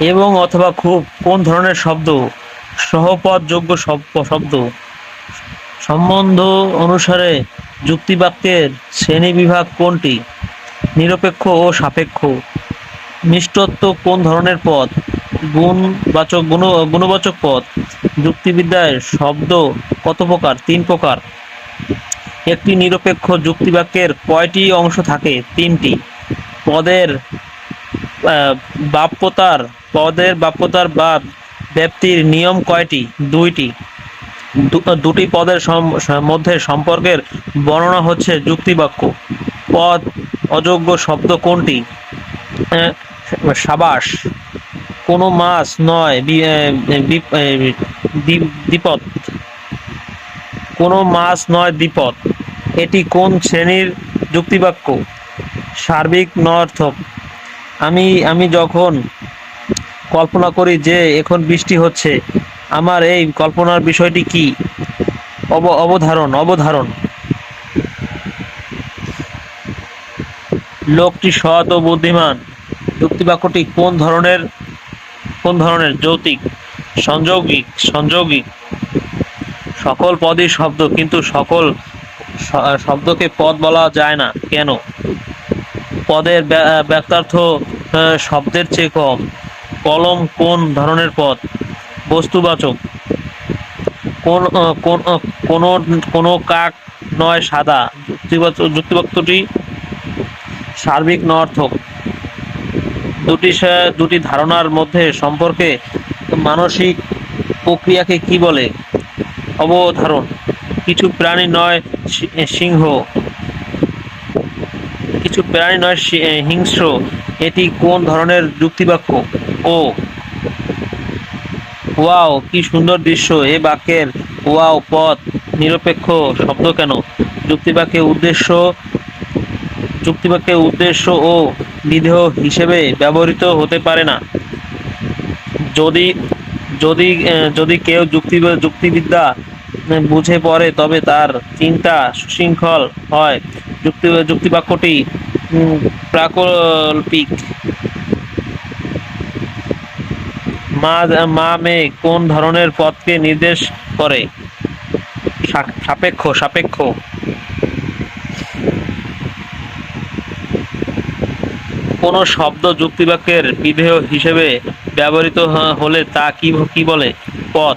এবং অথবা খুব কোন ধরনের শব্দ? সহপদযোগ্য শব- শব্দ। সম্বন্ধ অনুসারে যুক্তিবাক্যের শ্রেণীবিভাগ কোনটি? নিরপেক্ষ ও সাপেক্ষ। মিষ্টত্ব কোন ধরনের পদ? গুণবাচক গুণ, গুণবাচক পদ। যুক্তিবিদ্যায় শব্দ কত প্রকার? তিন প্রকার। একটি নিরপেক্ষ যুক্তিবাক্যের কয়টি অংশ থাকে? তিনটি। পদের বাপ্যতার পদের বাপ্যতার বা ব্যাপ্তির নিয়ম কয়টি? দুইটি। দুটি পদের মধ্যে সম্পর্কের বর্ণনা হচ্ছে যুক্তিবাক্য। পদ, অযোগ্য শব্দ কোনটি? সাবাস। কোনো মাছ নয় দ্বিপদ। কোনো মাছ নয়, দ্বিপদ। এটি কোন শ্রেণির যুক্তিবাক্য? সার্বিক নর্থক আমি আমি যখন কল্পনা করি যে এখন বৃষ্টি হচ্ছে, আমার এই কল্পনার বিষয়টি কি? অব, অবধারণ অবধারণ। লোকটি সৎ ও বুদ্ধিমান। যুক্তিবাক্যটি কোন ধরনের কোন ধরনের? যৌতিক, সংযৌগিক সংযৌগিক। সকল পদই শব্দ, কিন্তু সকল শব্দকে পদ বলা যায় না। কেন? পদের ব্যা- ব্যক্তার্থ শব্দের চেয়ে কম। কলম কোন ধরনের পদ? বস্তুবাচক। কোন কোন কোনো কাক নয় সাদা। যুক্তিবাচক যুক্তিবাক্যটি সার্বিক নর্থক দুটি দুটি ধারণার মধ্যে সম্পর্কে মানসিক প্রক্রিয়াকে কি বলে? অবধারণ। কিছু প্রাণী নয় সিংহ। কিছু প্রাণী নয় হিংস্র। এটি কোন ধরনের যুক্তিবাক্য? ও। ওয়াও, কি সুন্দর দৃশ্য। এ বাক্যের ওয়াও পথ নিরপেক্ষ শব্দ কেন? যুক্তিবাক্যের উদ্দেশ্য যুক্তিবাক্যের উদ্দেশ্য ও বিধেয় হিসেবে ব্যবহৃত হতে পারে না। যদি যদি যদি কেউ যুক্তি, যুক্তিবিদ্যা বুঝে পড়ে, তবে তার চিন্তা সুশৃঙ্খল হয়। যুক্তি, যুক্তিবাক্যটি প্রাকল্পিক। মা মেয়ে কোন ধরনের পথকে নির্দেশ করে? সাপেক্ষ সাপেক্ষ। কোনো শব্দ যুক্তিবাক্যের বিধেয় হিসেবে ব্যবহৃত হলে তা কি কি বলে? পথ।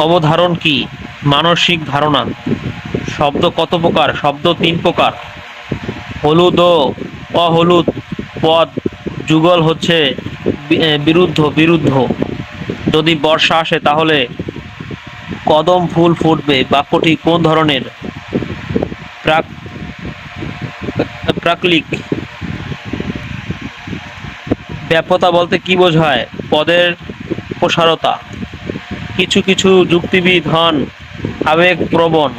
অবধারণ কি? মানসিক ধারণা। শব্দ কত প্রকার? শব্দ তিন প্রকার। হলুদ ও অহলুদ পদ যুগল হচ্ছে বিরুদ্ধ বিরুদ্ধ। যদি বর্ষা আসে তাহলে কদম ফুল ফুটবে। বাক্যটি কোন ধরনের? প্রাক, প্রাকলিক। ব্যাপ্যতা বলতে কি বোঝায়? পদের প্রসারতা। কিছু কিছু যুক্তিবিদ হন আবেগ প্রবণ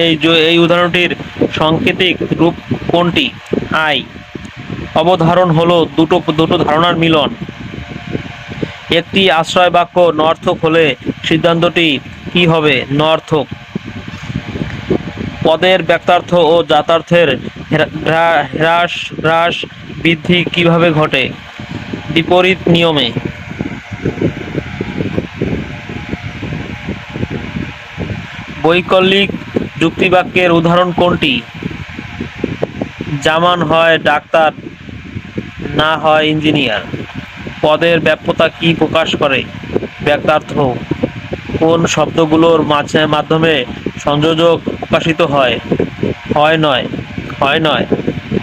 এই এই উদাহরণটির সাংকেতিক রূপ কোনটি? আই। অবধারণ হলো দুটো দুটো ধারণার মিলন। একটি আশ্রয় বাক্য নর্থক হলে সিদ্ধান্তটি কি হবে? নর্থক। পদের ব্যক্তার্থ ও যাতার্থের হ্রা- হ্রা- হ্রাস হ্রাস বৃদ্ধি কীভাবে ঘটে? বিপরীত নিয়মে। বৈকল্যিক যুক্তিবাক্যের উদাহরণ কোনটি? জামান হয়, ডাক্তার না হয় ইঞ্জিনিয়ার। পদের ব্যাপ্যতা কি প্রকাশ করে? ব্যক্তার্থ কোন শব্দগুলোর মাঝে মাধ্যমে সংযোজক প্রকাশিত হয়? হয় নয় হয় নয়।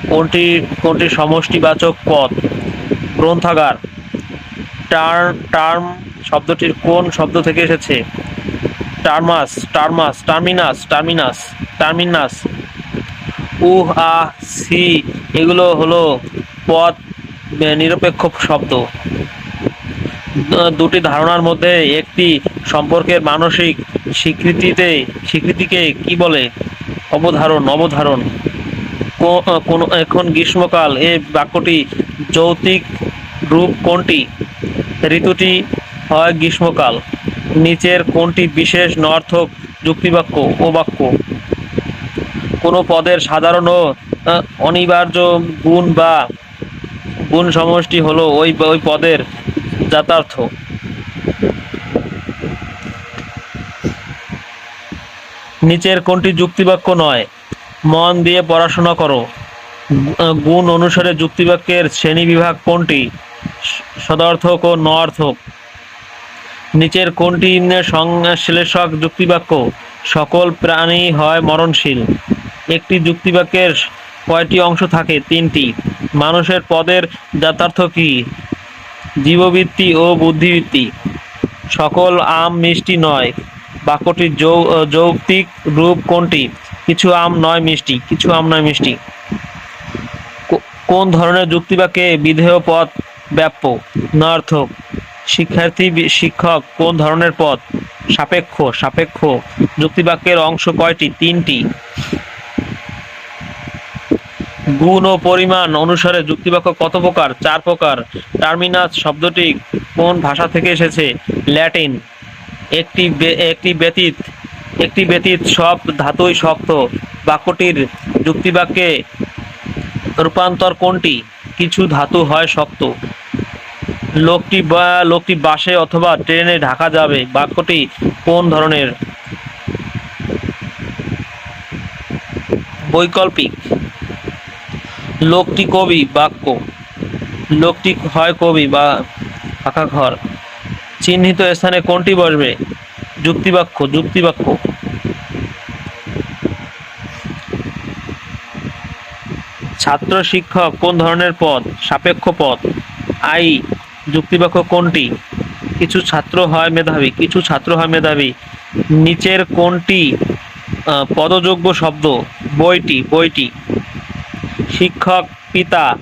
কোনটি কোনটি সমষ্টিবাচক পদ? গ্রন্থাগার। টার্ম টার্ম শব্দটির কোন শব্দ থেকে এসেছে? টার্মাস টার্মাস, টার্মিনাস টার্মিনাস টার্মিনাস। উহ আ সি এগুলো হলো পদ নিরপেক্ষ শব্দ। দুটি ধারণার মধ্যে একটি সম্পর্কের মানসিক স্বীকৃতিতে, স্বীকৃতিকে কি বলে? অবধারণ অবধারণ কোন, এখন গ্রীষ্মকাল, এ বাক্যটি যৌতিক রূপ কোনটি? ঋতুটি হয় গ্রীষ্মকাল, নিচের কোনটি বিশেষ নর্থক যুক্তিবাক্য ও বাক্য? কোনো পদের সাধারণ ও অনিবার্য গুণ বা গুণ সমষ্টি হলো ওই ওই পদের যাতার্থ নিচের কোনটি যুক্তিবাক্য নয়? মন দিয়ে পড়াশোনা করো। গুণ অনুসারে যুক্তিবাক্যের শ্রেণীবিভাগ কোনটি? সদার্থক ও নয়ার্থক নিচের কোনটি সংশ্লেষক যুক্তিবাক্য? সকল প্রাণী হয় মরণশীল। একটি যুক্তিবাক্যের কয়টি অংশ থাকে? তিনটি। মানুষের পদের যথার্থ কি? জীববৃত্তি ও বুদ্ধিবৃত্তি। সকল আম মিষ্টি নয়। বাক্যটির যৌক্তিক রূপ কোনটি? কিছু আম নয় মিষ্টি, কিছু আম নয় মিষ্টি। কোন ধরনের যুক্তিবাক্যে বিধেয় পদ ব্যাপ্য? নয়ার্থক। শিক্ষার্থী শিক্ষক কোন ধরনের পদ? সাপেক্ষ সাপেক্ষ। যুক্তিবাক্যের অংশ কয়টি? তিনটি। গুণ ও পরিমাণ অনুসারে যুক্তিবাক্য কত প্রকার? চার প্রকার। টার্মিনাস শব্দটি কোন ভাষা থেকে এসেছে? ল্যাটিন। একটি একটি ব্যতীত একটি ব্যতীত সব ধাতুই শক্ত। বাক্যটির যুক্তিবাক্যে রূপান্তর কোনটি? কিছু ধাতু হয় শক্ত। লোকটি বা, লোকটি বাসে অথবা ট্রেনে ঢাকা যাবে। বাক্যটি কোন ধরনের? বৈকল্পিক। লোকটি কবি, বাক্য। লোকটি হয় কবি বা ফাঁকা ঘর। চিহ্নিত স্থানে কোনটি বসবে? যুক্তিবাক্য যুক্তিবাক্য। ছাত্র শিক্ষক, কোন ধরনের পদ? সাপেক্ষ পদ। আই, যুক্তিবাক্য কোনটি? কিছু ছাত্র হয় মেধাবী, কিছু ছাত্র হয় মেধাবী। নিচের কোনটি পদযোগ্য শব্দ? বইটি বইটি। শিক্ষক, পিতা,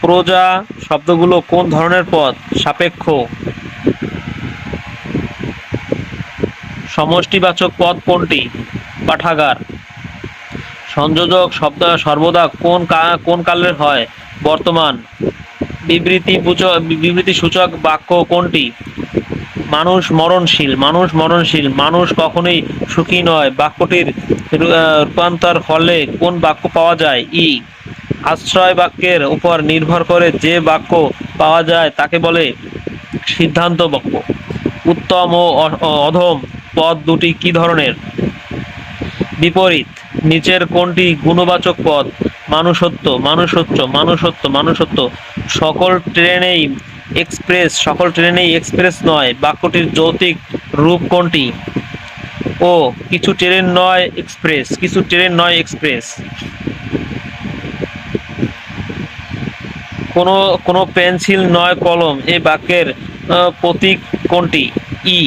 প্রজা, শব্দগুলো কোন ধরনের পদ? সাপেক্ষ। সমষ্টিবাচক পদ কোনটি? পাঠাগার। সংযোজক শব্দ সর্বদা কোন কোন কালের হয়? বর্তমান। বিবৃতি বিবৃতি সূচক বাক্য কোনটি? মানুষ মরণশীল মানুষ মরণশীল, মানুষ কখনোই সুখী নয়। বাক্যটির রূপান্তর হলে কোন বাক্য পাওয়া যায়? ই। আশ্রয় বাক্যের উপর নির্ভর করে যে বাক্য পাওয়া যায় তাকে বলে সিদ্ধান্ত বাক্য। উত্তম ও অধম পদ দুটি কি ধরনের? বিপরীত, নিচের কোনটি গুণবাচক পদ? মানুষত্ব মানুষত্ব মানুষত্ব মানুষত্ব। সকল ট্রেনেই এক্সপ্রেস, সকল ট্রেনেই এক্সপ্রেস নয়, বাক্যটির যৌতিক রূপ কোনটি? ও, কিছু ট্রেন নয় এক্সপ্রেস, কিছু ট্রেন নয় এক্সপ্রেস। কোনো কোনো পেন্সিল নয় কলম এই বাক্যের প্রতীক কোনটি? ই।